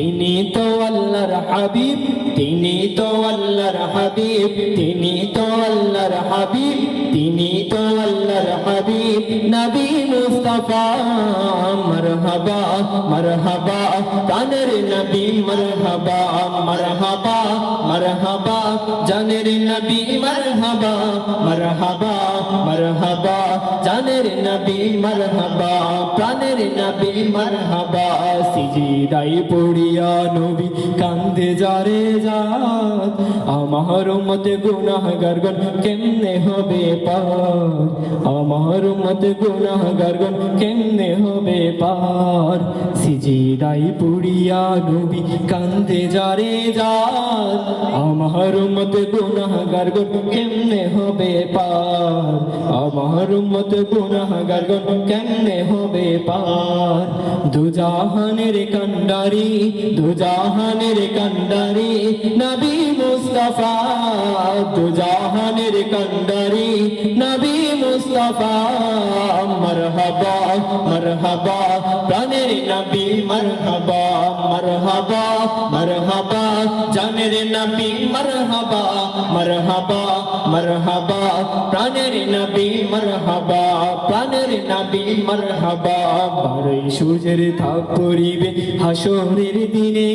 তিনি তো আল্লাহর হাবিব তিনি তো আল্লাহর হাবিব তিনি তো আল্লাহর হাবিব তিনি তো আল্লাহর হাবিব, নবী মুস্তাফা, মারহাবা মারহাবা, কানের নবী মারহাবা মারহাবা মারহাবা, জানের নবী মারহাবা মারহাবা মারহাবা, জানের নবী মারহাবা, প্রাণের নবী মারহাবা সিজিদাই পড়িয়া নবী কান্দে যারে যাত আমার মতে গুনাহগার গণ কেমনে হবে পার? আমার মতে গুনাহগার গণ কেমনে হবে পার সিজিদাই পড়িয়া নবী কান্দে যারে যাত আমার মতে গুনাহগার গণ কেমনে হবে পার? আমার মতে গুনাহগার গণ কেমনে হবে পার? দুজাহানের কান্ডারি দুজাহানের কান্ডারি নবী মুস্তাফা। দুজাহানের কান্ডারি নবী মুস্তাফা। মারহাবা মারহাবা, প্রাণের নবী মারহাবা মারহাবা মারহাবা জানের নবী মারহাবা মারহাবা মারহাবা প্রাণের নবী মারহাবা প্রাণের নবী মারহাবা। বারোই সূর্যের পরিবে হাসরের দিনে।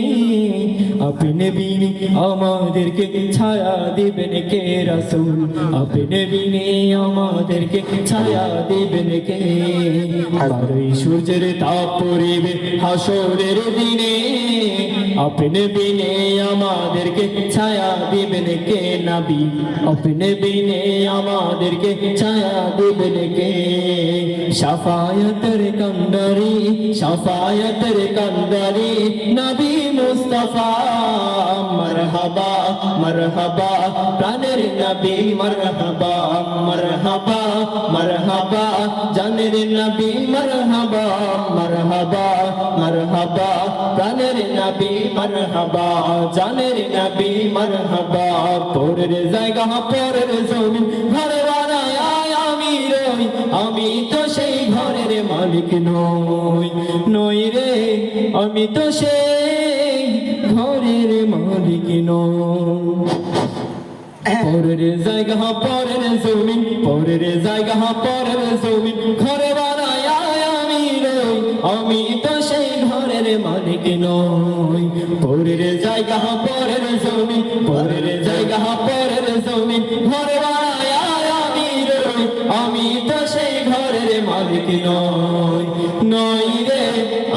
আপনি বিনে আমাদেরকে ছায়া দিবেন কে রাসূল? আপনি বিনে আমাদেরকে ছায়া দিবেন কে? বারোই সূর্যের তাপ পরিবে হাসরের দিনে আপনি বিনে আমাদেরকে ছায়া দিবেন কে নবী? আপনি বিনে আমাদেরকে ছায়া দিবেন কে? শাফায়াতের কন্ডারি শাফায়াতের কন্ডারি, নবী মুস্তাফা, মারহাবা মারহাবা, প্রাণের নবী, মারহাবা মারহাবা মারহাবা, জানের নবী, মারহাবা মারহাবা মারহাবা, প্রাণের নবী, মারহাবা, জানের নবী, মারহাবা জায়গা আমি আমি তো সেই ঘরের মালিক নই নই রে, আমি তো সেই পরের জায়গা, পরের জমিন, পরের জায়গা, পরের জমিন। ঘরে আমি রই, আমি তো সেই ঘরের মালিক নই। পরের জায়গা, পরের পরের জায়গা, পরের ঘরে আমি রই, আমি তো সেই ঘরের মালিক নই। নই রে,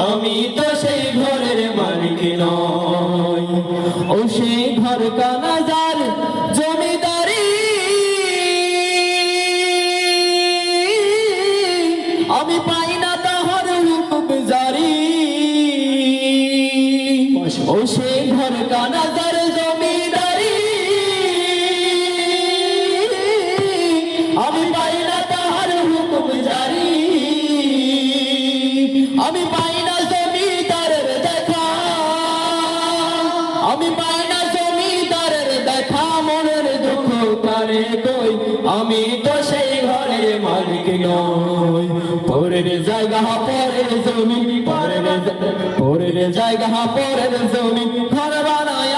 আমি তো সেই ঘরের মালিক নই। ও সেই ঘর কানাজার জমিদারি। আমি পাই না তাহার হুকুম জারি। ও সে ঘর কানাজার জমিদারি। আমি পাই আমি তো সেই ঘরের মালিক নই। পরের জায়গা পরের জমি, পরের পরের জায়গা পরের জমি, ঘর বানায়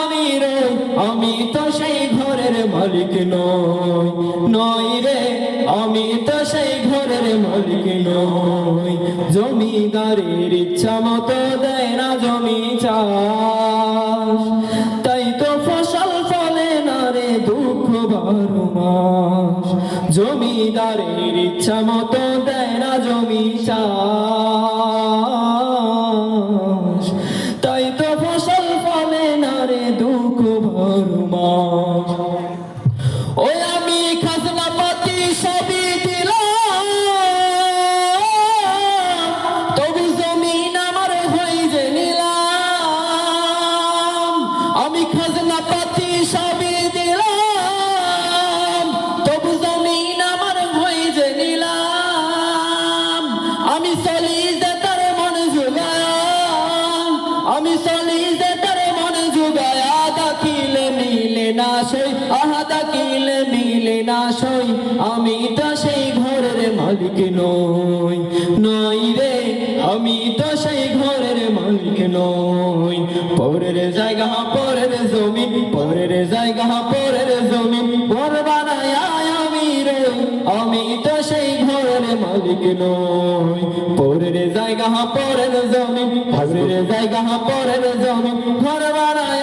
আমি রই আমি তো সেই ঘরের মালিক নই। নই রে, আমি তো সেই ঘরের মালিক নই। জমিদারের ইচ্ছা মতো দেয় না জমি চাষ বারো মাস জমিদারের ইচ্ছা মতো দেয় না জমি চাষ। না সই আহা দাখিলে মিলে না সই। আমি তো সেই ঘরের মালিক নই নই রে। আমি তো সেই ঘরের মালিক নই। পরের জায়গা, পরের জমি পরের জায়গা, পরের জমি ঘর বানায় আমি রে। আমি তো সেই ঘরের মালিক নই। পরের জায়গা, পরের জমি পরের জায়গা, পরের জমি ঘর বানায়